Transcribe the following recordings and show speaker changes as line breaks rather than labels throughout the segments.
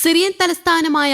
Syrian തലസ്ഥാനമായ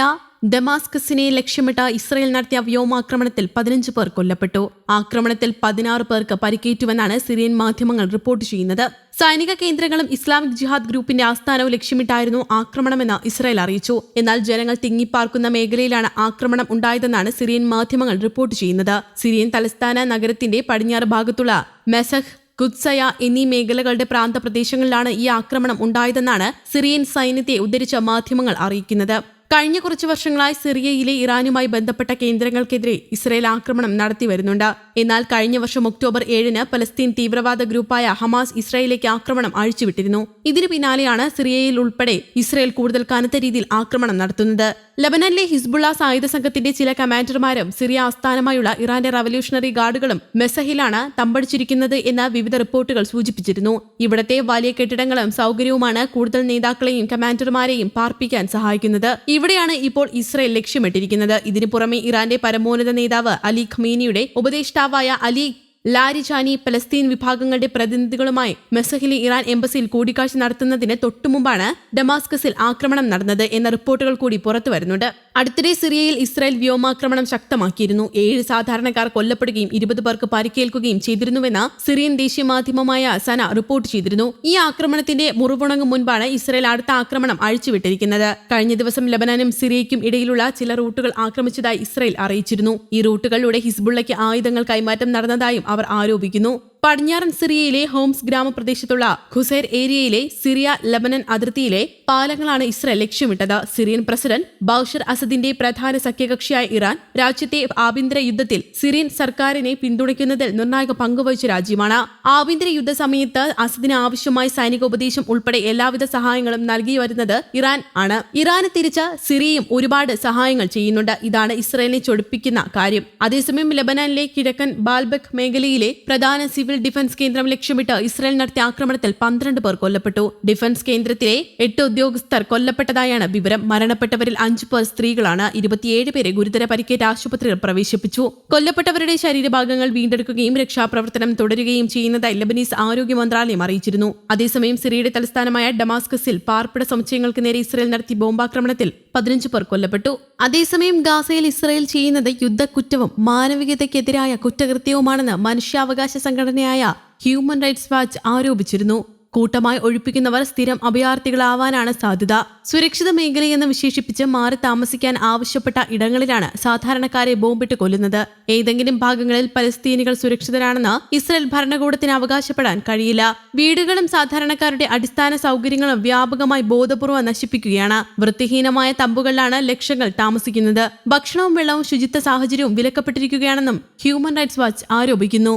ഡെമാസ്കസിനെ ലക്ഷ്യമിട്ട Israel നടത്തിയ വ്യോമാക്രമണത്തിൽ പതിനഞ്ച് പേർ കൊല്ലപ്പെട്ടു. ആക്രമണത്തിൽ പതിനാറ് പേർക്ക് പരിക്കേറ്റുവെന്നാണ് സിറിയൻ മാധ്യമങ്ങൾ റിപ്പോർട്ട് ചെയ്യുന്നത്. സൈനിക കേന്ദ്രങ്ങളും ഇസ്ലാമിക് ജിഹാദ് ഗ്രൂപ്പിന്റെ ആസ്ഥാനവും ലക്ഷ്യമിട്ടായിരുന്നു ആക്രമണമെന്ന് ഇസ്രായേൽ അറിയിച്ചു. എന്നാൽ ജനങ്ങൾ തിങ്ങിപ്പാർക്കുന്ന മേഖലയിലാണ് ആക്രമണം ഉണ്ടായതെന്നാണ് സിറിയൻ മാധ്യമങ്ങൾ റിപ്പോർട്ട് ചെയ്യുന്നത്. സിറിയൻ തലസ്ഥാന നഗരത്തിന്റെ പടിഞ്ഞാറ് ഭാഗത്തുള്ള മെസഹ് കുത്സയ എന്നീ മേഖലകളുടെ പ്രാന്തപ്രദേശങ്ങളിലാണ് ഈ ആക്രമണം ഉണ്ടായതെന്നാണ് സിറിയൻ സൈന്യത്തെ ഉദ്ധരിച്ച മാധ്യമങ്ങൾ അറിയിക്കുന്നത്. കഴിഞ്ഞ കുറച്ചു വർഷങ്ങളായി സിറിയയിലെ ഇറാനുമായി ബന്ധപ്പെട്ട കേന്ദ്രങ്ങൾക്കെതിരെ ഇസ്രയേൽ ആക്രമണം നടത്തി വരുന്നുണ്ട്. എന്നാൽ കഴിഞ്ഞ വർഷം ഒക്ടോബർ ഏഴിന് പലസ്തീൻ തീവ്രവാദ ഗ്രൂപ്പായ ഹമാസ് ഇസ്രയേലിലേക്ക് ആക്രമണം അഴിച്ചുവിട്ടിരുന്നു. ഇതിനു പിന്നാലെയാണ് സിറിയയിൽ ഉൾപ്പെടെ ഇസ്രയേൽ കൂടുതൽ കനത്ത രീതിയിൽ ആക്രമണം നടത്തുന്നത്. ലബനനിലെ ഹിസ്ബുള്ള സായുധ സംഘത്തിന്റെ ചില കമാൻഡർമാരും സിറിയ ആസ്ഥാനമായുള്ള ഇറാന്റെ റവല്യൂഷണറി ഗാർഡുകളും മെസഹിലാണ് തമ്പടിച്ചിരിക്കുന്നത് എന്ന് വിവിധ റിപ്പോർട്ടുകൾ സൂചിപ്പിച്ചിരുന്നു. ഇവിടത്തെ വലിയ കെട്ടിടങ്ങളും സൗകര്യവുമാണ് കൂടുതൽ നേതാക്കളെയും കമാൻഡർമാരെയും പാർപ്പിക്കാൻ സഹായിക്കുന്നത്. ഇവിടെയാണ് ഇപ്പോൾ ഇസ്രയേൽ ലക്ഷ്യമിട്ടിരിക്കുന്നത്? ഇതിനു പുറമെ ഇറാന്റെ പരമോന്നത നേതാവ് അലി ഖമീനിയുടെ ഉപദേഷ്ടാവായ അലി ലാരിജാനി പലസ്തീൻ വിഭാഗങ്ങളുടെ പ്രതിനിധികളുമായി മെസഹിലി ഇറാൻ എംബസിയിൽ കൂടിക്കാഴ്ച നടത്തുന്നതിന് തൊട്ടുമുമ്പാണ് ഡമാസ്കസിൽ ആക്രമണം നടന്നത് എന്ന റിപ്പോർട്ടുകൾ കൂടി പുറത്തു വരുന്നുണ്ട് അടുത്തിടെ സിറിയയിൽ ഇസ്രായേൽ വ്യോമാക്രമണം ശക്തമാക്കിയിരുന്നു. ഏഴ് സാധാരണക്കാർ കൊല്ലപ്പെടുകയും ഇരുപത് പേർക്ക് പരിക്കേൽക്കുകയും ചെയ്തിരുന്നുവെന്ന് സിറിയൻ ദേശീയ മാധ്യമമായ സന റിപ്പോർട്ട് ചെയ്തിരുന്നു. ഈ ആക്രമണത്തിന്റെ മുറിവുണങ്ങും മുൻപാണ് ഇസ്രായേൽ അടുത്ത ആക്രമണം അഴിച്ചുവിട്ടിരിക്കുന്നത്. കഴിഞ്ഞ ദിവസം ലബനാനും സിറിയയ്ക്കും ഇടയിലുള്ള ചില റൂട്ടുകൾ ആക്രമിച്ചതായി ഇസ്രായേൽ അറിയിച്ചിരുന്നു. ഈ റൂട്ടുകളിലൂടെ ഹിസ്ബുള്ളയ്ക്ക് ആയുധങ്ങൾ കൈമാറ്റം നടന്നതായും അവർ ആരോപിക്കുന്നു. പടിഞ്ഞാറൻ സിറിയയിലെ ഹോംസ് ഗ്രാമപ്രദേശത്തുള്ള ഖുസൈർ ഏരിയയിലെ സിറിയ ലബനൻ അതിർത്തിയിലെ പാലങ്ങളാണ് ഇസ്രയേൽ ലക്ഷ്യമിട്ടത്. സിറിയൻ പ്രസിഡന്റ് ബൌഷർ അസദിന്റെ പ്രധാന സഖ്യകക്ഷിയായ ഇറാൻ രാജ്യത്തെ ആഭ്യന്തര യുദ്ധത്തിൽ സിറിയൻ സർക്കാരിനെ പിന്തുണയ്ക്കുന്നതിൽ നിർണായക പങ്കുവഹിച്ച രാജ്യമാണ്. ആഭ്യന്തര യുദ്ധ സമയത്ത് അസദിന് ആവശ്യമായ സൈനിക ഉപദേശം ഉൾപ്പെടെ എല്ലാവിധ സഹായങ്ങളും നൽകി വരുന്നത് ഇറാൻ ആണ്. ഇറാന് തിരിച്ച് സിറിയയും ഒരുപാട് സഹായങ്ങൾ ചെയ്യുന്നുണ്ട്. ഇതാണ് ഇസ്രയേലിനെ ചൊടിപ്പിക്കുന്ന കാര്യം. അതേസമയം ലബനാനിലെ കിഴക്കൻ ബാൽബക് മേഖലയിലെ പ്രധാന സിവിൽ ഡിഫൻസ് കേന്ദ്രം ലക്ഷ്യമിട്ട് ഇസ്രായേൽ നടത്തിയ ആക്രമണത്തിൽ പന്ത്രണ്ട് പേർ കൊല്ലപ്പെട്ടു. ഡിഫൻസ് കേന്ദ്രത്തിലെ എട്ട് ഉദ്യോഗസ്ഥർ കൊല്ലപ്പെട്ടതായാണ് വിവരം. മരണപ്പെട്ടവരിൽ അഞ്ചു പേർ സ്ത്രീകളാണ്. ഇരുപത്തിയേഴ് പേരെ ഗുരുതര പരിക്കേറ്റ് ആശുപത്രിയിൽ പ്രവേശിപ്പിച്ചു. കൊല്ലപ്പെട്ടവരുടെ ശരീരഭാഗങ്ങൾ വീണ്ടെടുക്കുകയും രക്ഷാപ്രവർത്തനം തുടരുകയും ചെയ്യുന്നതായി ലബനീസ് ആരോഗ്യ മന്ത്രാലയം അറിയിച്ചിരുന്നു. അതേസമയം സിറിയയുടെ തലസ്ഥാനമായ ഡമാസ്കസിൽ പാർപ്പിട സമുച്ചയങ്ങൾക്ക് നേരെ ഇസ്രായേൽ നടത്തിയ ബോംബാക്രമണത്തിൽ പതിനഞ്ച് പേർ കൊല്ലപ്പെട്ടു. അതേസമയം ഗാസയിൽ ഇസ്രായേൽ ചെയ്യുന്നത് യുദ്ധക്കുറ്റവും മാനവികതയ്ക്കെതിരായ കുറ്റകൃത്യവുമാണെന്ന് മനുഷ്യാവകാശ സംഘടനയായ ഹ്യൂമൻ റൈറ്റ്സ് വാച്ച് ആരോപിച്ചിരുന്നു. കൂട്ടമായി ഒഴിപ്പിക്കുന്നവർ സ്ഥിരം അഭയാർത്ഥികളാവാനാണ് സാധ്യത. സുരക്ഷിത മേഖലയെന്ന് വിശേഷിപ്പിച്ച് മാറി താമസിക്കാൻ ആവശ്യപ്പെട്ട ഇടങ്ങളിലാണ് സാധാരണക്കാരെ ബോംബിട്ട് കൊല്ലുന്നത്. ഏതെങ്കിലും ഭാഗങ്ങളിൽ പലസ്തീനികൾ സുരക്ഷിതരാണെന്ന് ഇസ്രയേൽ ഭരണകൂടത്തിന് അവകാശപ്പെടാൻ കഴിയില്ല. വീടുകളും സാധാരണക്കാരുടെ അടിസ്ഥാന സൗകര്യങ്ങളും വ്യാപകമായി ബോധപൂർവം നശിപ്പിക്കുകയാണ്. വൃത്തിഹീനമായ തമ്പുകളിലാണ് ലക്ഷങ്ങൾ താമസിക്കുന്നത്. ഭക്ഷണവും വെള്ളവും ശുചിത്വ സാഹചര്യവും വിലക്കപ്പെട്ടിരിക്കുകയാണെന്നും ഹ്യൂമൻ റൈറ്റ്സ് വാച്ച് ആരോപിക്കുന്നു.